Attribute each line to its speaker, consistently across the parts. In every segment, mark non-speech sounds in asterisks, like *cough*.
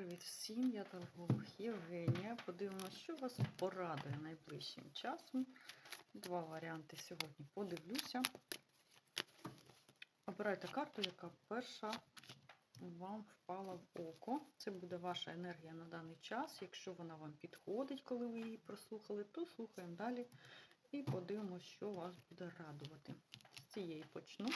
Speaker 1: Привіт всім, я торгових Євгенія. Подивимося, що вас порадує найближчим часом. Два варіанти сьогодні подивлюся. Обирайте карту, яка перша вам впала в око. Це буде ваша енергія на даний час. Якщо вона вам підходить, коли ви її прослухали, то слухаємо далі і подивимося, що вас буде радувати. З цієї почну.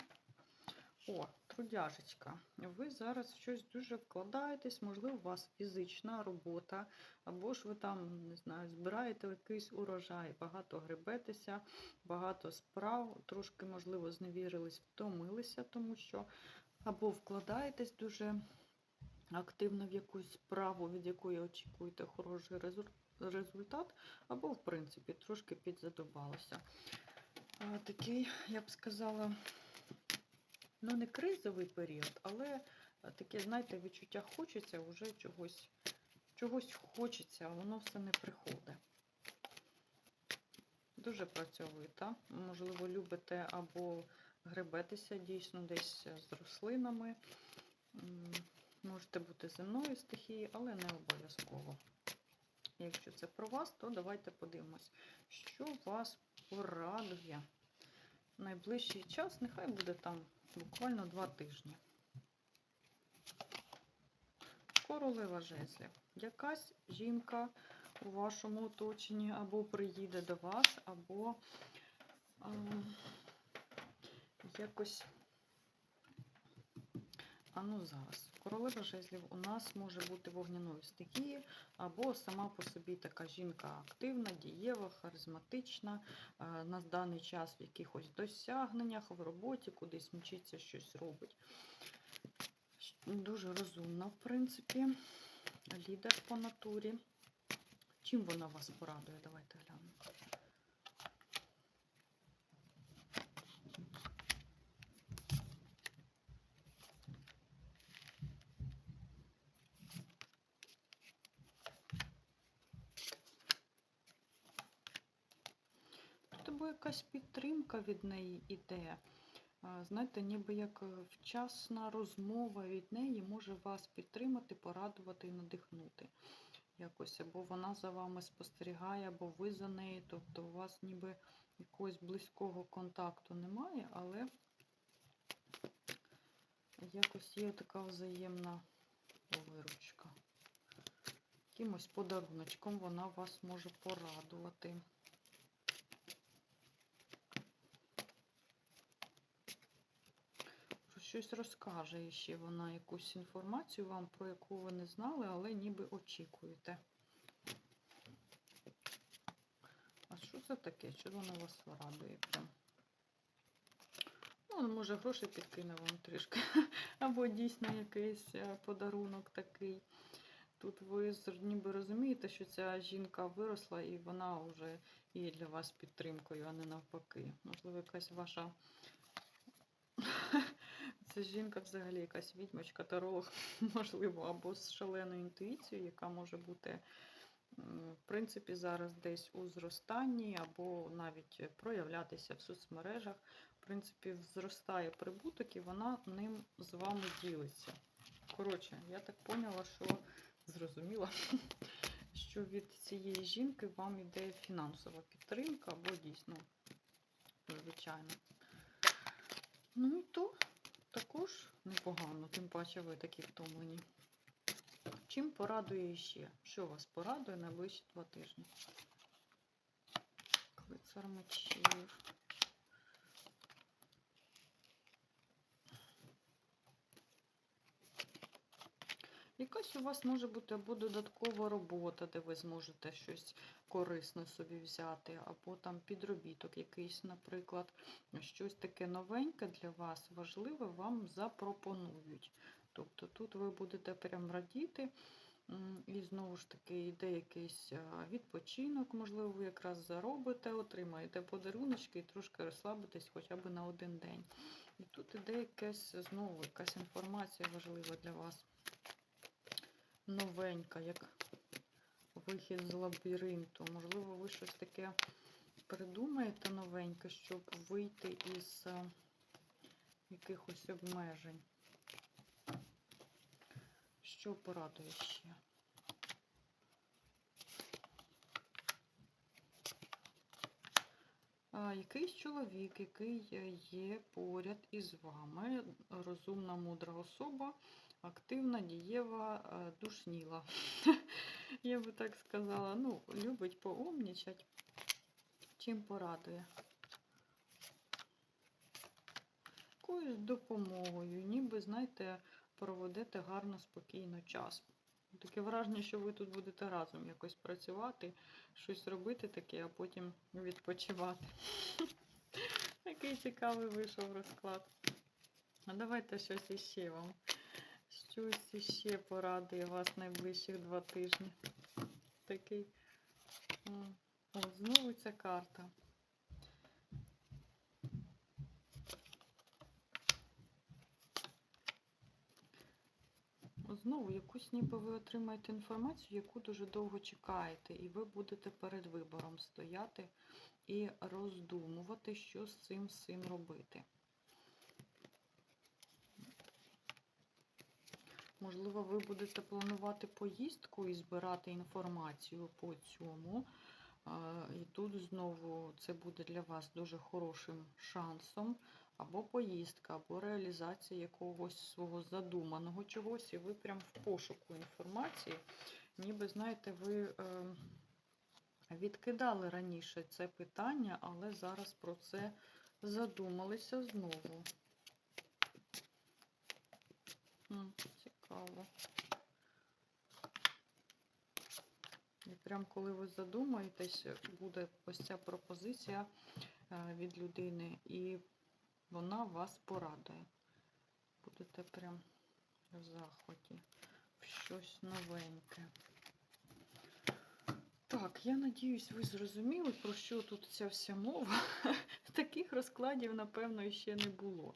Speaker 1: О, трудяжечка. Ви зараз щось дуже вкладаєтесь, можливо, у вас фізична робота, або ж ви там, не знаю, збираєте якийсь урожай, багато гребетеся, багато справ, трошки, можливо, зневірились, втомилися, тому що або вкладаєтесь дуже активно в якусь справу, від якої очікуєте хороший результат, або, в принципі, трошки підзадобалося. Такий, я б сказала, ну не кризовий період, але е, таке, знаєте, відчуття хочеться, вже чогось, чогось хочеться, а воно все не приходить. Дуже працьовита. Можливо, любите або гребетеся дійсно десь з рослинами. Можете бути земної стихії, але не обов'язково. Якщо це про вас, то давайте подивимось, що вас порадує найближчий час. Нехай буде там буквально два тижні. Королева жезлів. Якась жінка у вашому оточенні або приїде до вас, або а, якось. А ну зараз. Королева жезлів у нас може бути вогняною стихії, або сама по собі така жінка активна, дієва, харизматична, е, на даний час в якихось досягненнях, в роботі, кудись мчиться, щось робить. Дуже розумна, в принципі, лідер по натурі. Чим вона вас порадує? Давайте глянемо. Якась підтримка від неї іде. Знаєте, ніби як е, вчасна розмова від неї може вас підтримати, порадувати і надихнути. Якось, або вона за вами спостерігає, або ви за нею. Тобто у вас ніби якогось близького контакту немає, але якось є така взаємна виручка. Якимось подаруночком вона вас може порадувати. Про щось розкаже ще вона якусь інформацію вам, про яку ви не знали, але ніби очікуєте. А що це таке? Що вона вас радує прям? Ну, може, гроші підкине вам трішки. *laughs* Або дійсно якийсь е, подарунок такий. Тут ви ніби розумієте, що ця жінка виросла і вона вже є для вас підтримкою, а не навпаки. Можливо, якась ваша Ця жінка взагалі якась відьмочка, таролог, *laughs* можливо, або з шаленою інтуїцією, яка може бути, в принципі, зараз десь у зростанні, або навіть проявлятися в соцмережах. В принципі, зростає прибуток і вона ним з вами ділиться. Коротше, я так поняла, що зрозуміла, *laughs* що від цієї жінки вам іде фінансова підтримка, або дійсно, звичайно. Ну і то також непогано, тим паче ви такі втомлені. Чим порадує ще? Що вас порадує найближчі два тижні? Клицар мечів. Якась у вас може бути або додаткова робота, де ви зможете щось корисне собі взяти, або там підробіток якийсь, наприклад, щось таке новеньке для вас важливе вам запропонують. Тобто тут ви будете прям радіти, і знову ж таки йде якийсь відпочинок, можливо, ви якраз заробите, отримаєте подаруночки і трошки розслабитесь хоча б на один день. І тут іде якась знову якась інформація важлива для вас. Новенька, як вихід з лабіринту. Можливо, ви щось таке придумаєте новеньке, щоб вийти із е, якихось обмежень. що порадує ще? Якийсь чоловік, який е, є поряд із вами, розумна, мудра особа, активна, дієва, е, душніла. *laughs* Я би так сказала. Ну, любить поумнічать. Чим порадує? Якоюсь допомогою, ніби, знаєте, проведете гарно, спокійно час. Таке враження, що ви тут будете разом якось працювати, щось робити таке, а потім відпочивати. *laughs* Такий цікавий вийшов розклад. А давайте щось іще вам. Щось іще порадує вас найближчих два тижні. Такий. О, знову ця карта. Знову якусь ніби ви отримаєте інформацію, яку дуже довго чекаєте, і ви будете перед вибором стояти і роздумувати, що з цим всім робити. Можливо, ви будете планувати поїздку і збирати інформацію по цьому. І тут знову це буде для вас дуже хорошим шансом. Або поїздка, або реалізація якогось свого задуманого чогось, і ви прям в пошуку інформації. Ніби, знаєте, ви е, відкидали раніше це питання, але зараз про це задумалися знову. І прям коли ви задумаєтесь, буде ось ця пропозиція е, від людини, і вона вас порадує. Будете прям в захваті, в щось новеньке. Так, я надіюсь, ви зрозуміли, про що тут ця вся мова. *laughs* Таких розкладів, напевно, ще не було.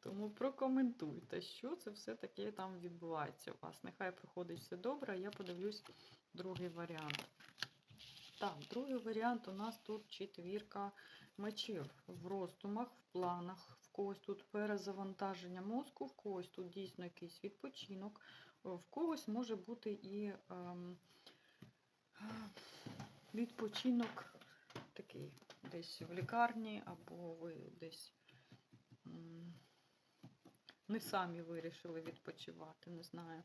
Speaker 1: Тому прокоментуйте, що це все таке там відбувається у вас. Нехай проходить все добре, я подивлюсь другий варіант. Так, другий варіант у нас тут четвірка мечів в роздумах, в планах, в когось тут перезавантаження мозку, в когось тут дійсно якийсь відпочинок, в когось може бути і ем, відпочинок такий десь в лікарні, або ви десь не самі вирішили відпочивати, не знаю.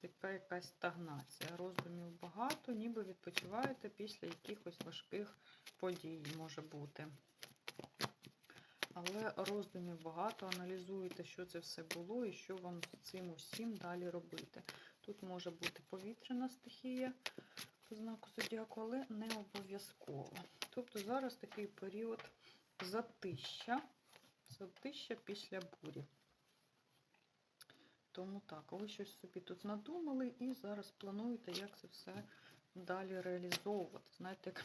Speaker 1: Така якась стагнація. Роздумів багато, ніби відпочиваєте після якихось важких подій може бути. Але роздумів багато, аналізуєте, що це все було і що вам з цим усім далі робити. Тут може бути повітряна стихія по знаку зодіаку, але не обов'язково. Тобто зараз такий період затища, затища після бурі. Тому так, ви щось собі тут надумали і зараз плануєте, як це все далі реалізовувати. Знаєте, як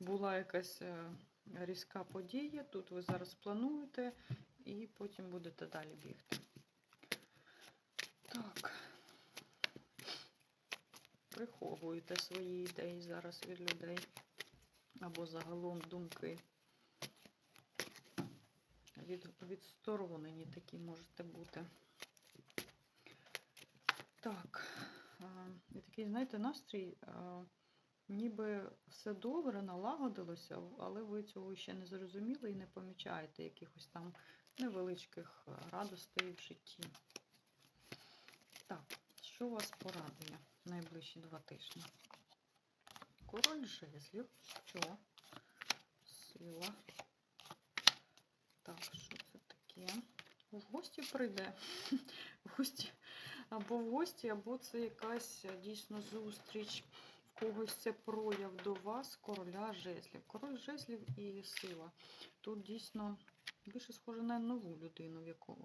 Speaker 1: була якась е, різка подія, тут ви зараз плануєте і потім будете далі бігти. Так, приховуєте свої ідеї зараз від людей або загалом думки. Від, відсторонені такі можете бути. Так, і такий, знаєте, настрій, ніби все добре, налагодилося, але ви цього ще не зрозуміли і не помічаєте якихось там невеличких радостей в житті. Так, що вас порадує найближчі два тижні? Король жезлів, що? Сила. Так, що це таке? В гості прийде. *laughs* В гості або в гості, або це якась е, дійсно зустріч, в когось це прояв до вас, короля жезлів. Король жезлів і сила. Тут дійсно більше схоже на нову людину, в яку,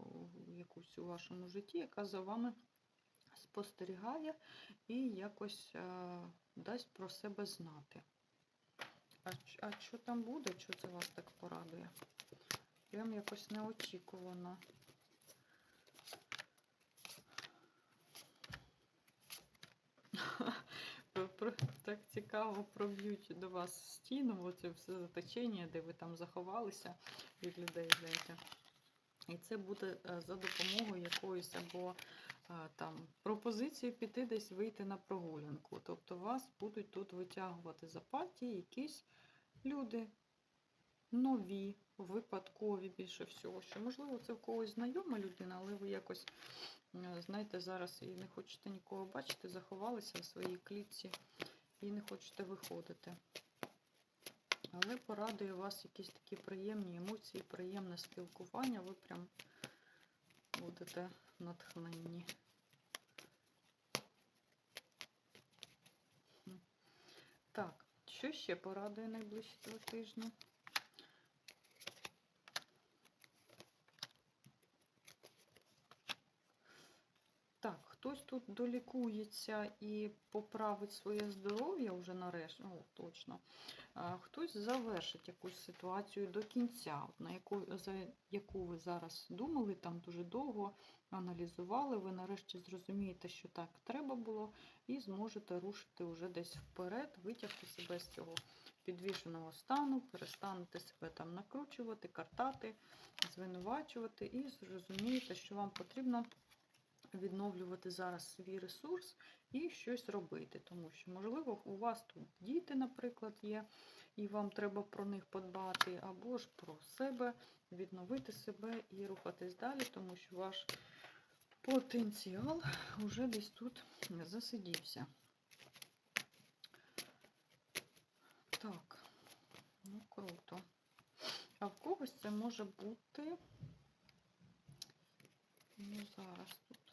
Speaker 1: якусь у вашому житті, яка за вами спостерігає і якось е, дасть про себе знати. А, а що там буде? Що це вас так порадує? Прям якось неочікувано. Про- про- Так цікаво проб'ють до вас стіну, оце все заточення, де ви там заховалися від людей, знаєте. І це буде е, за допомогою якоїсь або там пропозиції піти десь вийти на прогулянку. Тобто вас будуть тут витягувати з апатії якісь люди нові, випадкові більше всього. Що можливо це в когось знайома людина, але ви якось, е, знаєте, зараз і не хочете нікого бачити, заховалися в своїй клітці і не хочете виходити. Але порадує вас якісь такі приємні емоції, приємне спілкування, ви прям будете натхненні. Так, що ще порадує найближчі два тижні? Так, хтось тут долікується і поправить своє здоров'я вже нарешті, ну, точно. Хтось завершить якусь ситуацію до кінця, на яку, за яку ви зараз думали, там дуже довго аналізували, ви нарешті зрозумієте, що так треба було, і зможете рушити вже десь вперед, витягти себе з цього підвішеного стану, перестанете себе там накручувати, картати, звинувачувати, і зрозумієте, що вам потрібно відновлювати зараз свій ресурс і щось робити. Тому що, можливо, у вас тут діти, наприклад, є, і вам треба про них подбати, або ж про себе, відновити себе і рухатись далі, тому що ваш потенціал вже десь тут засидівся. Так, ну круто. А в когось це може бути. Ну, зараз тут.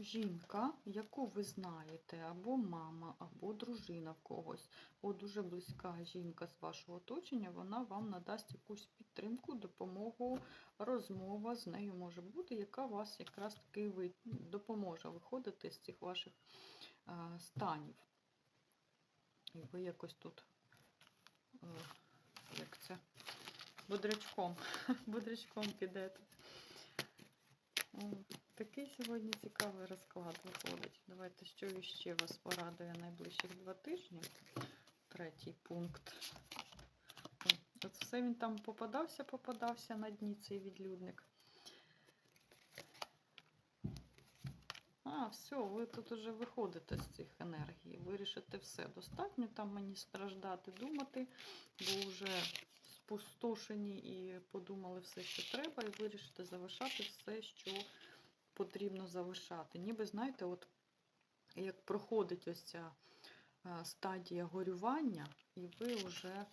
Speaker 1: Жінка, яку ви знаєте, або мама, або дружина в когось, або дуже близька жінка з вашого оточення, вона вам надасть якусь підтримку, допомогу, розмова з нею може бути, яка вас якраз таки допоможе виходити з цих ваших а, станів. І ви якось тут, е, як це, бодрячком, *laughs* бодрячком підете. Такий сьогодні цікавий розклад виходить. Давайте, що ще вас порадує найближчих два тижні. Третій пункт. От все він там попадався, попадався на дні цей відлюдник. А, все, ви тут уже виходите з цих енергій. Вирішите все. Достатньо там мені страждати, думати, бо вже спустошені і подумали все, що треба, і вирішите залишати все, що потрібно залишати. Ніби, знаєте, от як проходить ось ця стадія горювання, і ви вже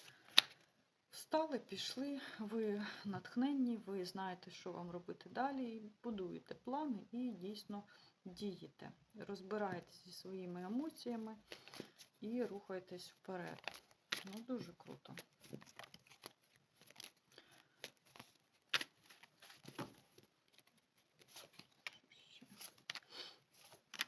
Speaker 1: встали, пішли, ви натхненні, ви знаєте, що вам робити далі, і будуєте плани і дійсно дієте. Розбираєтесь зі своїми емоціями і рухаєтесь вперед. Ну, дуже круто. Ще.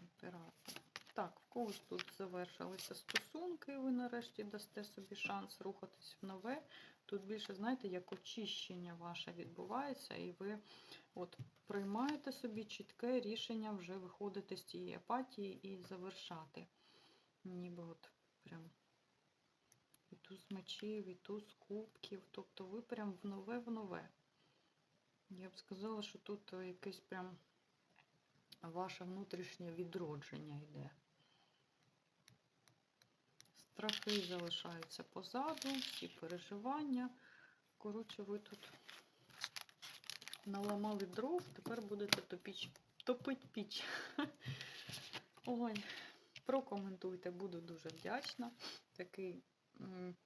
Speaker 1: Імператор. В тут завершилися стосунки, ви нарешті дасте собі шанс рухатись в нове. Тут більше, знаєте, як очищення ваше відбувається, і ви от приймаєте собі чітке рішення вже виходити з цієї апатії і завершати. Ніби от прям і туз мечів, і туз кубків. Тобто ви прям в нове в нове. Я б сказала, що тут якесь прям ваше внутрішнє відродження йде. Страхи залишаються позаду, всі переживання. Коротше, ви тут наламали дров, тепер будете топіч, топить піч. *laughs* Ой, прокоментуйте, буду дуже вдячна. Такий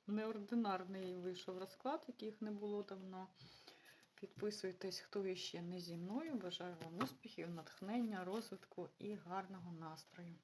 Speaker 1: неординарний вийшов розклад, яких не було давно. Підписуйтесь, хто іще не зі мною. Бажаю вам успіхів, натхнення, розвитку і гарного настрою.